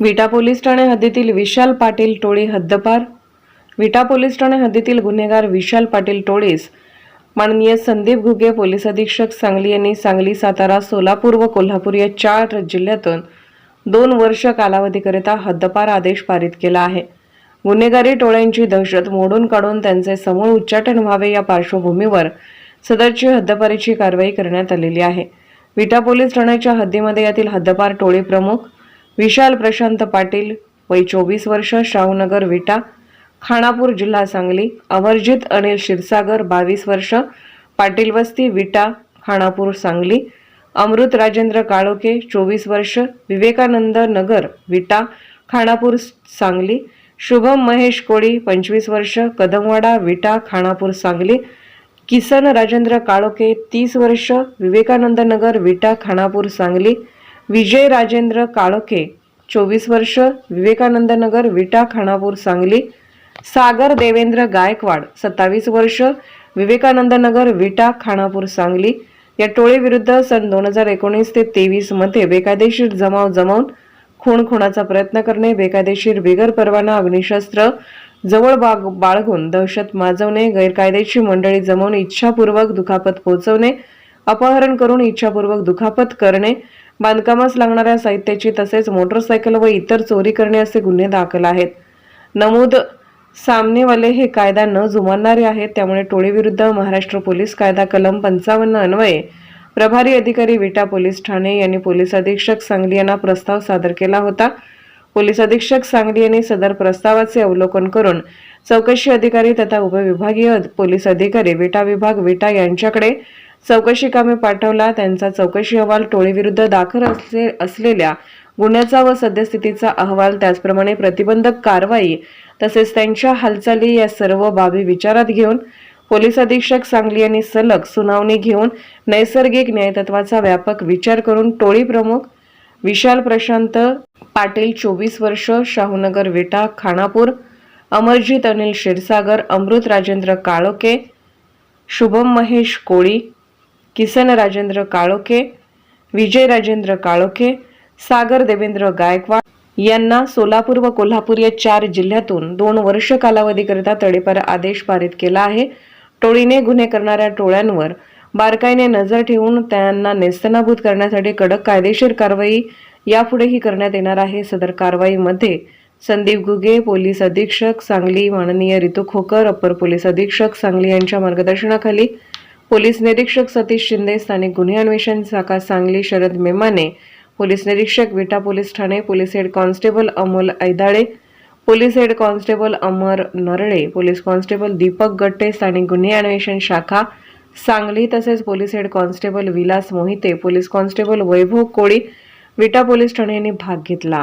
विटा पोलीस ठाणे हद्दीतील विशाल पाटील टोळी हद्दपार. विटा पोलीस ठाणे हद्दीतील गुन्हेगार विशाल पाटील टोळीस. माननीय संदीप घुगे पोलीस अधीक्षक सांगली यांनी सांगली सातारा सोलापूर व कोल्हापूर या चार जिल्ह्यातून दोन वर्ष कालावधीकरिता हद्दपार आदेश पारित केला आहे. गुन्हेगारी टोळ्यांची दहशत मोडून काढून त्यांचे समूळ उच्चाटन व्हावे या पार्श्वभूमीवर सदरची हद्दपारीची कारवाई करण्यात आलेली आहे. विटा पोलीस ठाण्याच्या हद्दीमध्ये यातील हद्दपार टोळी प्रमुख विशाल प्रशांत पाटील वय चोवीस वर्ष शाहूनगर विटा. खानापूर जिल्हा सांगली. अमरजित अनिल क्षीरसागर बावीस वर्ष. पाटील वस्ती विटा खानापूर सांगली. अमृत राजेंद्र काळोखे चोवीस वर्ष. विवेकानंद नगर विटा. खानापूर सांगली. शुभम महेश कोळी पंचवीस वर्ष. कदमवाडा विटा खानापूर सांगली. किसन राजेंद्र काळोखे तीस वर्ष. विवेकानंद नगर विटा खानापूर सांगली. विजय राजेंद्र काळके चोवीस वर्ष विवेकानंद नगर विटा खानापूर सांगली सागर देवेंद्र गायकवाड सत्तावीस वर्ष विवेकानंद नगर विटा खानापूर सांगली. या टोळीविरुद्ध सन दोन हजार एकोणीस ते तेवीसमध्ये बेकायदेशीर जमाव जमावून खून खुणाचा प्रयत्न करणे बेकायदेशीर बिगर परवाना अग्निशस्त्र जवळ बाग बाळगून दहशत माजवणे गैरकायदेशीर मंडळी जमवून इच्छापूर्वक दुखापत पोहोचवणे अपहरण करून इच्छापूर्वक दुखापत करणे बांधकामास लागणाऱ्या साहित्याची तसेच मोटरसायकल व इतर चोरी करणे असे गुन्हे दाखल आहेत. नमूद सामनेवाले हे कायदा न जुमानणारे आहेत त्यामुळे टोळीविरुद्ध महाराष्ट्र पोलीस कायदा कलम पंचावन्न अन्वये प्रभारी अधिकारी विटा पोलीस ठाणे यांनी पोलीस अधीक्षक सांगली यांना प्रस्ताव सादर केला होता. पोलीस अधीक्षक सांगली यांनी सदर प्रस्तावाचे अवलोकन करून चौकशी अधिकारी तथा उपविभागीय पोलीस अधिकारी विटा विभाग विटा यांच्याकडे चौकशी कामे पाठवला त्यांचा चौकशी अहवाल टोळीविरुद्ध दाखल असले असलेल्या गुन्ह्याचा व सद्यस्थितीचा अहवाल त्याचप्रमाणे प्रतिबंधक कारवाई तसेच त्यांच्या हालचाली या सर्व बाबी विचारात घेऊन पोलीस अधीक्षक सांगली यांनी सलग सुनावणी घेऊन नैसर्गिक न्यायतत्वाचा व्यापक विचार करून टोळी प्रमुख विशाल प्रशांत पाटील चोवीस वर्ष शाहूनगर विटा खानापूर अमरजीत अनिल क्षीरसागर अमृत राजेंद्र काळोके शुभम महेश कोळी किसन राजेंद्र काळोखे विजय राजेंद्र काळोखे सागर देवेंद्र गायकवाड यांना सोलापूर व कोल्हापूर या चार जिल्ह्यातून दोन वर्ष कालावधीकरिता तडेपार आदेश पारित केला आहे. टोळीने गुन्हे करणाऱ्या टोळ्यांवर बारकाईने नजर ठेवून त्यांना नेस्तनाभूत करण्यासाठी कडक कायदेशीर कारवाई यापुढेही करण्यात येणार आहे. सदर कारवाईमध्ये संदीप गुगे पोलीस अधीक्षक सांगली माननीय रितू खोकर अप्पर पोलीस अधीक्षक सांगली यांच्या मार्गदर्शनाखाली पोलीस निरीक्षक सतीश शिंदे स्थानिक गुन्हे अन्वेषण शाखा सांगली शरद मेमाने पोलीस निरीक्षक Vita police Thane police head constable Amol Aidale police head constable Amar Narale police constable Deepak Gatte स्थानिक गुन्हे अन्वेषण शाखा सांगली तसेच police head constable Vilas Mohite police constable Vaibhav Koli Vita police Thane यांनी भाग घेतला.